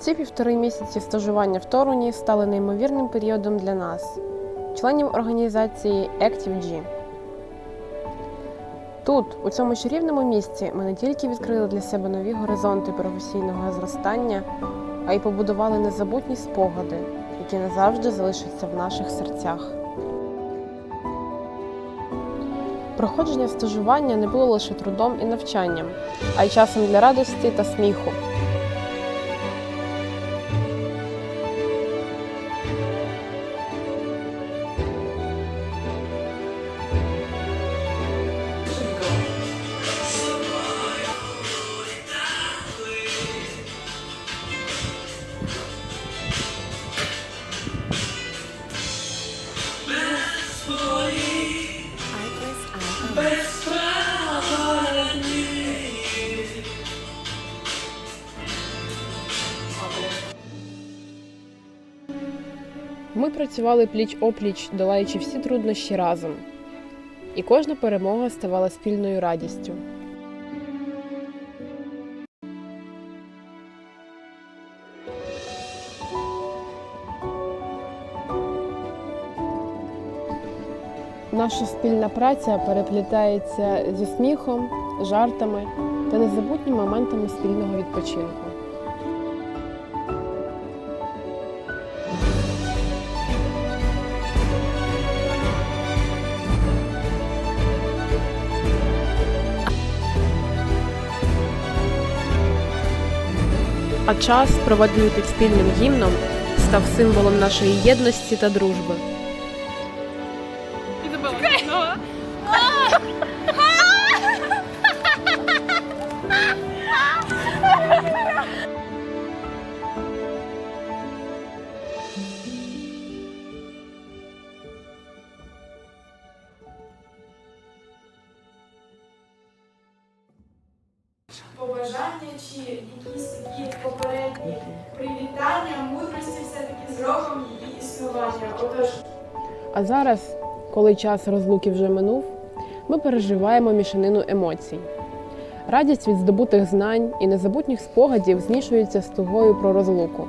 Ці півтори місяці стажування в Торуні стали неймовірним періодом для нас, членів організації ActiveG. Тут, у цьому чарівному місці, ми не тільки відкрили для себе нові горизонти професійного зростання, а й побудували незабутні спогади, які назавжди залишаться в наших серцях. Проходження стажування не було лише трудом і навчанням, а й часом для радості та сміху. Працювали пліч-опліч, долаючи всі труднощі разом. І кожна перемога ставала спільною радістю. Наша спільна праця переплітається зі сміхом, жартами та незабутніми моментами спільного відпочинку. А час, проведений під спільним гімном, став символом нашої єдності та дружби. побажання чи такі попередні привітання, мудрості все-таки з роком її існування. Отож, А зараз, коли час розлуки вже минув, ми переживаємо мішанину емоцій. Радість від здобутих знань і незабутніх спогадів змішується з тугою про розлуку.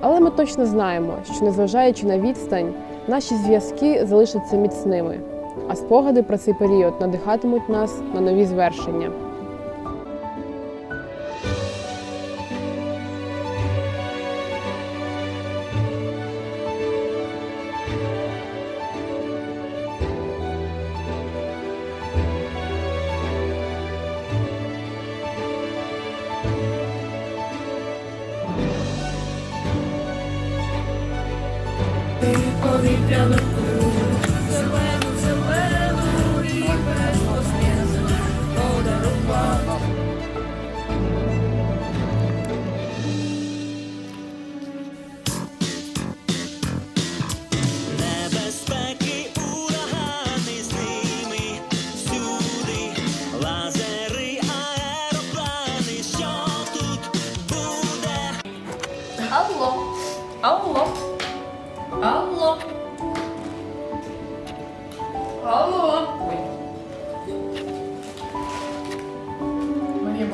Але ми точно знаємо, що незважаючи на відстань, наші зв'язки залишаться міцними, а спогади про цей період надихатимуть нас на нові звершення. down the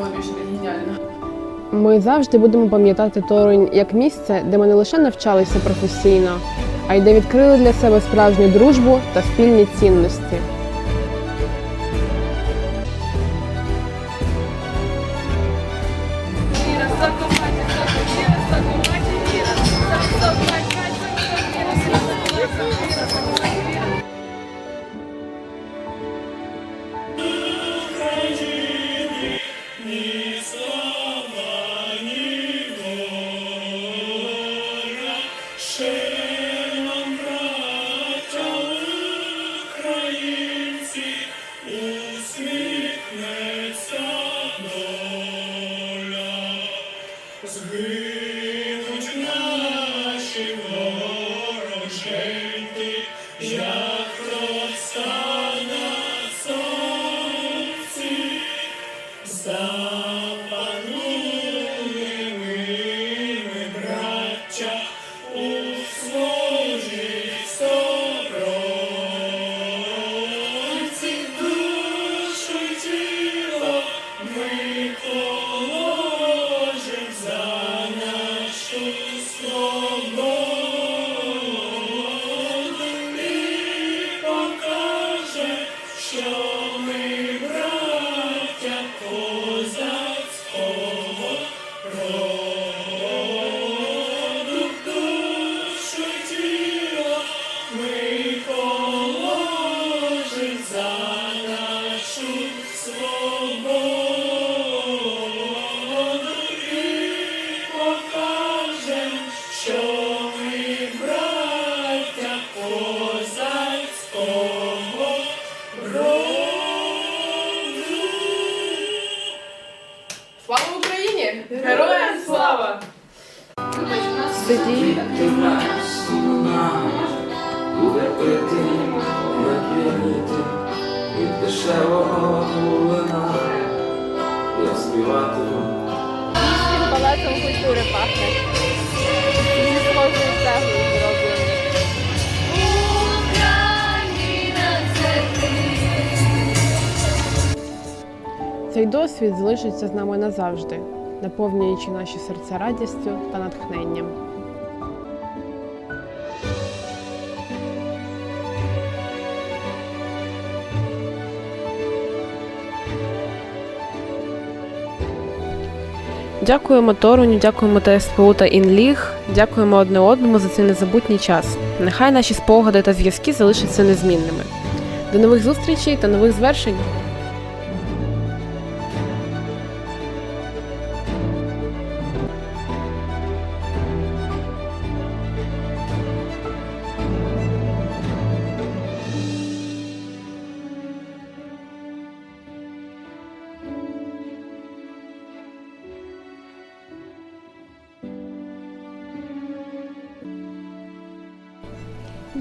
Була більше геніальна. Ми завжди будемо пам'ятати Торонь як місце, де ми не лише навчалися професійно, а й де відкрили для себе справжню дружбу та спільні цінності. Ще нам, ти, я. Сидіть. Буде пити, не п'яніти від дешевого вина. Я співатиму. Палацом культури пахне. Зі схожою цеглою. Цей досвід залишиться з нами назавжди, наповнюючи наші серця радістю та натхненням. Дякуємо Торуні, дякуємо ТСПУ та Інліг, дякуємо одне одному за цей незабутній час. Нехай наші спогади та зв'язки залишаться незмінними. До нових зустрічей та нових звершень!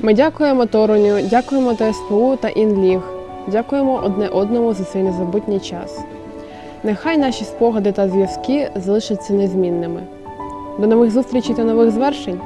Ми дякуємо Тороню, дякуємо ТСПУ та Інліг, дякуємо одне одному за цей незабутній час. Нехай наші спогади та зв'язки залишаться незмінними. До нових зустрічей та нових звершень!